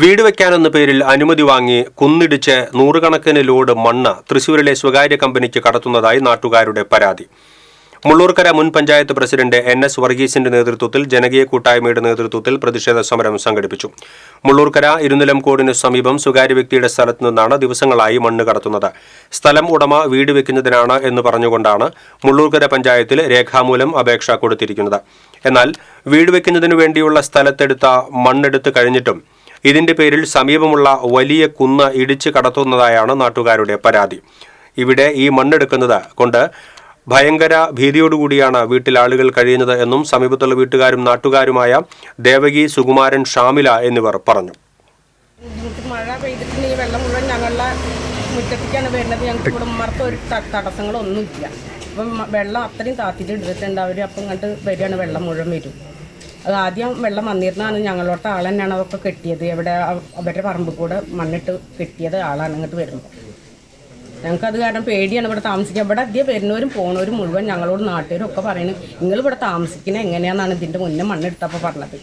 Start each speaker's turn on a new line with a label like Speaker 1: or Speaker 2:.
Speaker 1: വീട് വെക്കാനെന്ന പേരിൽ അനുമതി വാങ്ങി കുന്നിടിച്ച് നൂറുകണക്കിന് ലോഡ് മണ്ണ് തൃശൂരിലെ സ്വകാര്യ കമ്പനിക്ക് കടത്തുന്നതായി നാട്ടുകാരുടെ പരാതി. മുള്ളൂർക്കര മുൻ പഞ്ചായത്ത് പ്രസിഡന്റ് എൻ എസ് വർഗീസിന്റെ നേതൃത്വത്തിൽ ജനകീയ കൂട്ടായ്മയുടെ നേതൃത്വത്തിൽ പ്രതിഷേധ സമരം സംഘടിപ്പിച്ചു. മുള്ളൂർക്കര ഇരുനിലംകോടിന് സമീപം സ്വകാര്യ വ്യക്തിയുടെ സ്ഥലത്തു നിന്നാണ് ദിവസങ്ങളായി മണ്ണ് കടത്തുന്നത്. സ്ഥലം ഉടമ വീട് വെക്കുന്നതിനാണ് എന്ന് പറഞ്ഞുകൊണ്ടാണ് മുള്ളൂർക്കര പഞ്ചായത്തിൽ രേഖാമൂലം അപേക്ഷ കൊടുത്തിരിക്കുന്നത്. എന്നാൽ വീട് വെക്കുന്നതിനു വേണ്ടിയുള്ള സ്ഥലത്തെടുത്ത മണ്ണെടുത്ത് കഴിഞ്ഞിട്ടും ഇതിന്റെ പേരിൽ സമീപമുള്ള വലിയ കുന്ന് ഇടിച്ചു കടത്തുന്നതായാണ് നാട്ടുകാരുടെ പരാതി. ഇവിടെ ഈ മണ്ണെടുക്കുന്നത് കൊണ്ട് ഭയങ്കര ഭീതിയോടുകൂടിയാണ് വീട്ടിൽ ആളുകൾ കഴിയുന്നത് എന്നും സമീപത്തുള്ള വീട്ടുകാരും നാട്ടുകാരുമായ ദേവകി സുകുമാരൻ ഷാമില എന്നിവർ പറഞ്ഞു.
Speaker 2: മഴ പെയ്തിട്ടുണ്ടെങ്കിൽ വെള്ളം മുഴുവൻ ഞങ്ങളുടെ മുറ്റത്തേക്കാണ് വരുന്നത്. ഞങ്ങൾക്ക് ഇവിടെ ഒരു തടസ്സങ്ങളൊന്നും ഇല്ല അപ്പം വെള്ളം അത്രയും താത്തിട്ട് ഇട്ടിട്ടുണ്ട് അവർ അപ്പം ഇങ്ങോട്ട് വരികയാണ്. വെള്ളം മുഴുവൻ വരും. ആദ്യം വെള്ളം വന്നിരുന്നതാണ് ഞങ്ങളോട്ട് ആൾ തന്നെയാണ് അതൊക്കെ കെട്ടിയത്. എവിടെ അവ- അവരുടെ പറമ്പിൽ കൂടെ മണ്ണിട്ട് കെട്ടിയത് ആളാണ് ഇങ്ങോട്ട് വരുന്നത്. ഞങ്ങൾക്ക് അത് കാരണം പേടിയാണ് ഇവിടെ താമസിക്കുക ഇവിടെ അധികം വരുന്നവരും പോണവരും മുഴുവൻ ഞങ്ങളോട് നാട്ടുകാരും ഒക്കെ പറയുന്നത് നിങ്ങൾ ഇവിടെ താമസിക്കുന്നത് എങ്ങനെയാണെന്നാണ് ഇതിന്റെ മുന്നേ മണ്ണെടുത്തപ്പോൾ പറഞ്ഞത്?